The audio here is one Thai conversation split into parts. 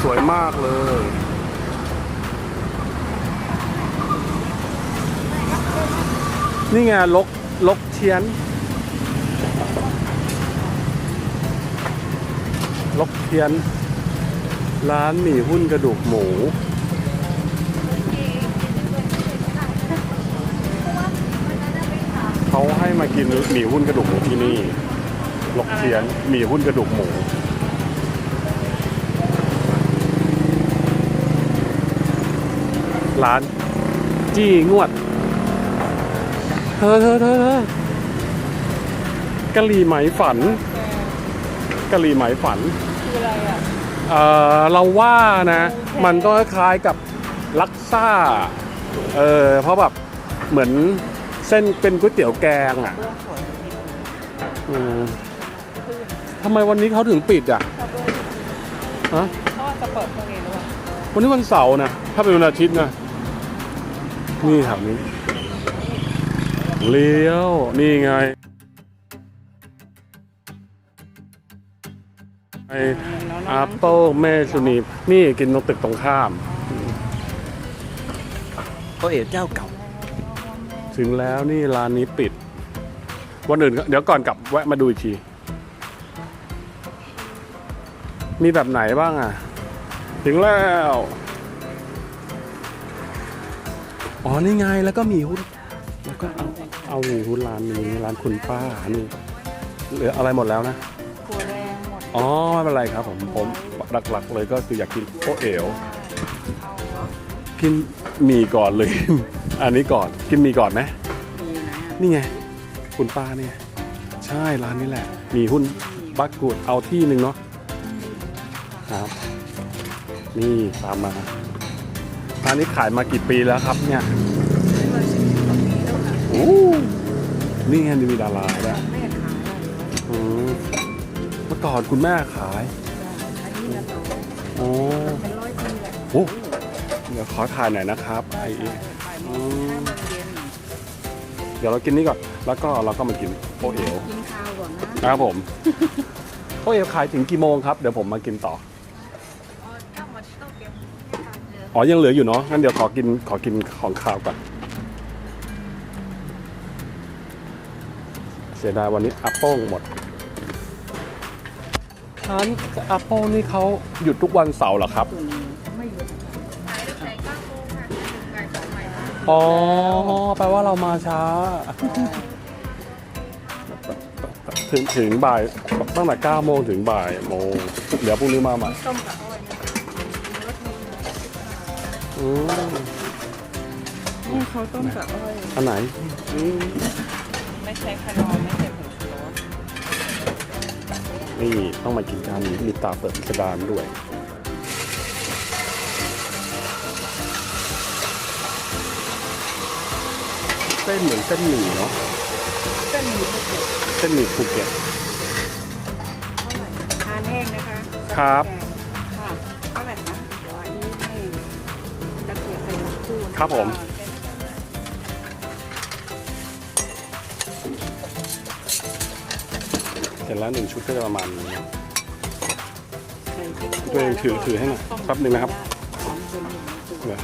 สวยมากเลย นี่ไงลกลกเทียน ลกเทียน ร้านหมี่หุ้นกระดูกหมูเขาให้มากินหมี่หุ้นกระดูกหมูที่นี่ ลกเทียนหมี่หุ้นกระดูกหมู ร้าน จี้งวด เธอเธอเธอเธอกะหรี่ไหมฝันกะหรี่ไหมฝัน คืออะไรอะเอ่อเราว่านะ มันก็คล้ายกับลักซ่า เออเพราะแบบเหมือนเส้นเป็นก๋วยเตี๋ยวแกงอะเรื่องสวยนิดนึงอืมทำไมวันนี้เขาถึงปิดอะชอบด้วยฮะเพราะว่าจะเปิดพรุ่งนี้หรือเปล่าวันนี้วันเสาร์นะ ถ้าเป็นวันอาทิตย์นะ นี่แถวนี้ เลี้ยว นี่ไงไอน้องๆแอปเปิลแม่สุนีนี่กินตรงตึกตรงข้ามโอเอ๋เจ้าเก่า ถึงแล้วนี่ร้านนี้ปิด วันอื่นก็เดี๋ยวก่อนกลับแวะมาดูอีกที มีแบบไหนบ้างอะ ถึงแล้ว อ๋อนี่ไงแล้วก็มีหุ้นแล้วก็เอาเอาหมีหุ้นร้านนี้ร้านคุณป้านี่เหลืออะไรหมดแล้วนะครัวแรงหมดอ๋อไม่เป็นไรครับผมผมหลักๆเลยก็คืออยากกินโอเอ๋วเอาเหรอกินหมี่ก่อนเลย อันนี้ก่อนกินหมี่ก่อนไหมมีไหนอะนี่ไงคุณป้าเนี่ย ใช่ร้านนี้แหละมีหุ้นบักกูดเอาที่หนึ่งเนาะครับ นี่ตามมา ร้านนี้ขายมากี่ปีแล้วครับเนี่ยโอ้นี่ไงมีดาราด้วยแม่ขายอะไรวะอืมเมื่อก่อนคุณแม่ขาย อันนี้จะโตโอ้เป็นร้อยปีแหละโอ้เดี๋ยวขอถ่ายหน่อยนะครับไอเอ ขายหมดห้าโมงเย็นเดี๋ยวเรากินนี่ก่อน แล้วก็เราก็มากินโอเอ๋วกินข้าวก่อนนะ นะครับผม โอเอ๋วขายถึงกี่โมงครับ เดี๋ยวผมมากินต่อ อ๋อยังเหลืออยู่เนาะงั้นเดี๋ยวขอกินขอกินของข้าวก่อนเสียดายวันนี้อัปเปิลหมดร้านอัปเปิลนี่เขาหยุดทุกวันเสาร์เหรอครับไม่หยุดอ๋อแปลว่าเรามาช้า ถึงถึงบ่ายตั้งแต่9โมงถึงบ่ายโมงเดี๋ยวพรุ่งนี้มาใหม่ต้มกับ อ้อยเนี่ยอืมนี่เขาต้มกับอ้อยอันไหนอืมไม่ใช่ขนมไม่ใช่ผงชูรสนี่ต้องมากินกันมีตาเปิดพิสดารด้วย เส้นเหมือนเส้นหมี่เนาะ เส้นหมี่ภูเก็ตเส้นหมี่ภูเก็ตทานแห้งนะคะครับค่ะ คู่ครับผมเสร็จแล้วหนึ่งชุดก็จะประมาณนี้นะตัวเองถือถือให้หน่อยแป๊บหนึ่งนะครับ เดี๋ยว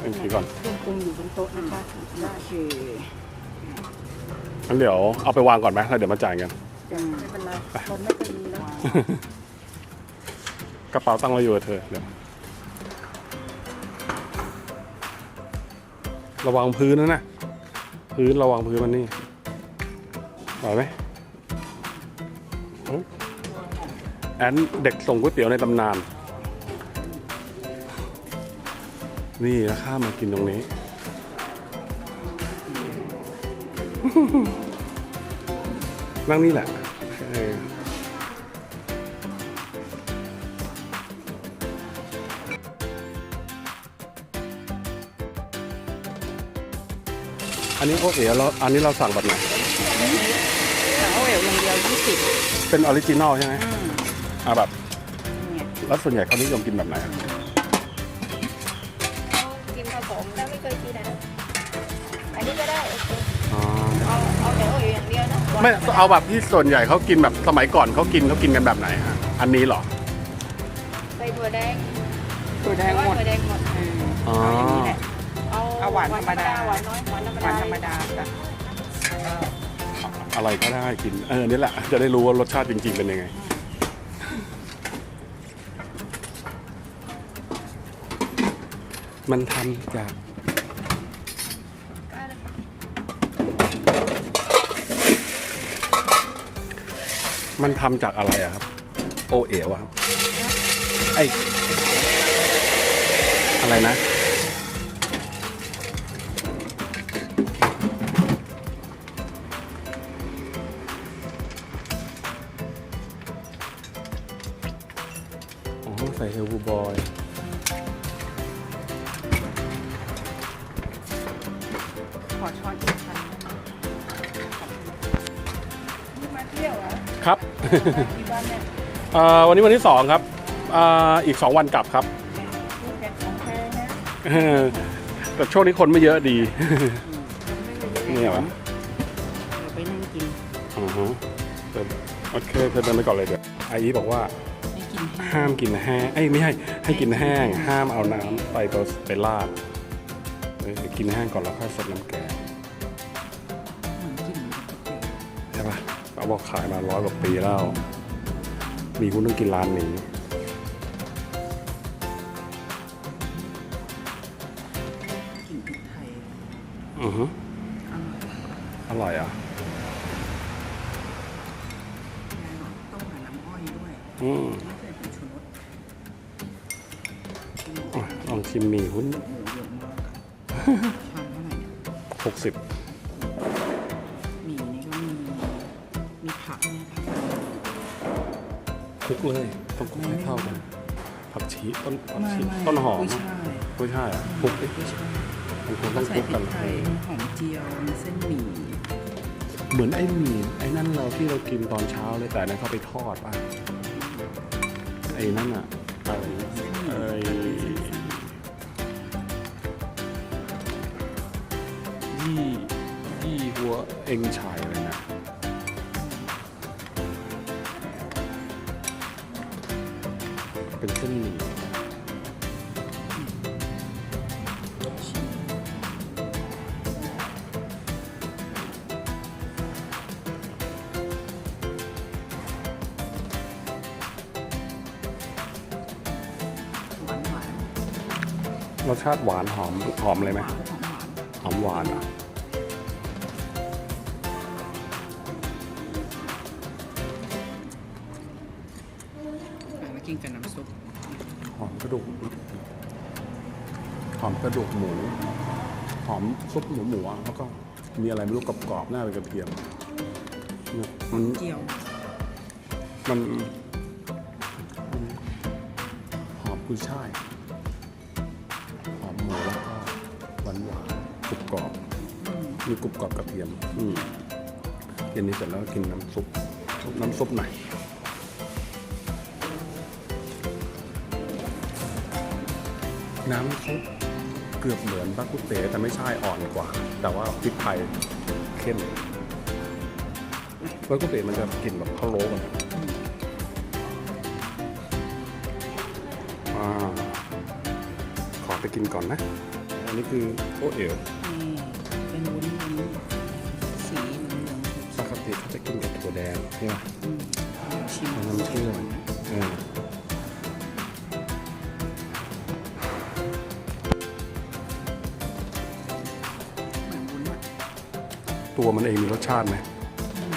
เป็นทีก่อนเครื่องปรุงอยู่บนโต๊ะนะคะได้โอเคงั้นเดี๋ยวเอาไปวางก่อนไหมแล้วเดี๋ยวมาจ่ายกันจะไม่เป็นไรรถไม่เป็นไรแล้วกระเป๋าตังค์เราอยู่กับเธอเดี๋ยว ระวังพื้นนะนะ พื้นระวังพื้นมันนี่ไหวไหมแอนเด็กส่งก๋วยเตี๋ยวในตำนาน นี่แล้วข้ามมากินตรงนี้ นั่งนี่แหละ นนี้โอเอ๋เราอันนี้เราสั่งแบบไหนแต่เอาเอวอย่างเดียวยี่สิบเป็นออริจินอลใช่ไหมอืมอ่าแบบเนี่ยแล้วส่วนใหญ่เขานิยมกินแบบไหนอะกินผสมแล้วไม่เคยกินอะอันนี้ก็ได้โอเคอ๋อเอาเอาแต่โออยู่อย่างเดียวนะไม่เอาแบบที่ส่วนใหญ่เขากินแบบสมัยก่อนเขากินเขากินกันแบบไหนฮะอันนี้เหรอใส่ถั่วแดงตัวแดงหมดถั่วแดงหมดเอออ๋อ เอาอย่างนี้แหละเอาเอาหวานธรรมดา หวานน้อยหวานธรรมหวาดานธรรมดาจ้ะอะไรก็ได้กิน เออนี่แหละ จะได้รู้ว่ารสชาติจริง ๆ เป็นยังไง มันทำจาก มันทำจากอะไรอะครับ โอเอ๋วอะครับไออะไรนะ ใส่เฮลบูบอยขอช้อนอีกชั้นได้ไหมมาเที่ยวเหรอครับที่บ้านเนี่ยเอ่อวันนี้วันที่สองครับอ่าอีกสองวันกลับครับลูกแกะของแพงนะเออแต่ช่วงนี้คนไม่เยอะดี นี่เหรอเดี๋ยวไปนั่งกิน อือฮึเดินโอเคเธอเดินไปก่อนเลยเดี๋ยวไอาอีบอกว่าให้ กินแห้งห้ามกินแห้งเอ้ยไม่ใช่ให้กินแห้ง ห้ามเอาน้ำไปตัวไปราดเออกินแห้งก่อนแล้วค่อยสดน้ำแกงเหมือนกินก๋วยเตี๋ยวใช่ปะเขาบอกขายมาร้อยกว่าปีแล้ว มีคุณต้องกินร้านนี้กลิ่นพริกไทยอือฮึอร่อยอร่อยอะต้มกับน้ำอ้อยด้วยอืมไอะลองชิมหมี่หุ้นเยอะมากชามเท่าไหร่เนี่ยหกสิบหมี่นี่ก็มีมีผักเนี่ยผักคลุกเลยต้องคลุกให้เข้ากันผักชีต้นผักไม่ชีไม่ต้นหอมกุ้ยช่ายไม่ใช่อะคลุกดิกุ้ยช่ายมันคงต้องใส่คลุกพริกันกไทยหอมเจียวมีเส้นหมี่เหมือนไอ้หมี่ไอ้นั่นเราที่เรากินตอนเช้าเลยแต่อันนั้นเขาไปทอดป่ะไอ้นั่นอะอะไร ยี่ยี่หัวเอ็งฉายอะไรนะเป็นเส้นหมี่หวานหวานรสชาติหวานหอมหอมเลยไหมหวานหอมหวานหอมหวานอะอะ หอมกระดูกหอมกระดูกหมู หอมซุปหมูหมูอะแล้วก็มีอะไรไม่รู้กรอบๆหน้าเป็นกระเทียมเนี่ยมันเจียว มันมันหอมกุยช่ายหอมหมูแล้วก็หวานหวานๆกรุบกรอบอืมมีกรุบกรอบกระเทียมอืมกินนี้เสร็จแล้วก็กินน้ำซุป น้ำซุปไหน น้ำซุปเกือบเหมือนบักกุเต๋แต่ไม่ใช่อ่อนกว่า แต่ว่าพริกไทยเข้มบักกุเต๋มันจะกลิ่นแบบพะโล้กันอ่าขอไปกินก่อนนะ อันนี้คือโอเอ๋วนี่เป็นวุ้นวุ้นสีเหลืองปกติเขาจะกินกับถั่วแดงใช่ไหมๆอืมชิมเอาน้ำเชื่อม ตัวมันเองมีรสชาติไหมอืม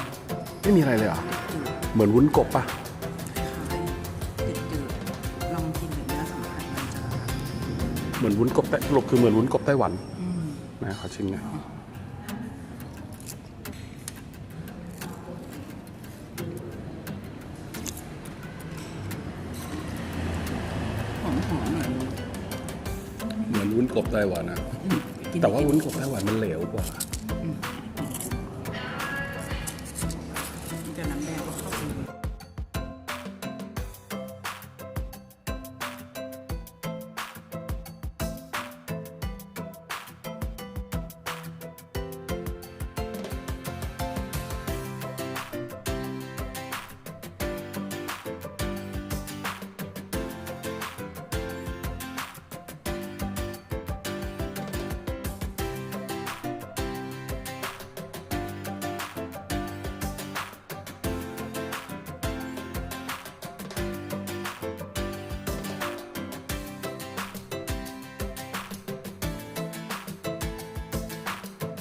ไม่มีอะไรเลยเหรอะจืดเหมือนวุ้นกบป่ะคล้ายๆจืดๆลองกินกับเนื้อสัมผัสมันจะเหมือนวุ้นกบไต้สรุปคือเหมือนวุ้นกบไต้หวันอืมนะขอชิมหน่อยหอมหอมๆหน่อยนึงเหมือนวุ้นกบไต้หวันนะอืมกินแต่ว่าวุ้นกบไต้หวันมันเหลวกว่าอืม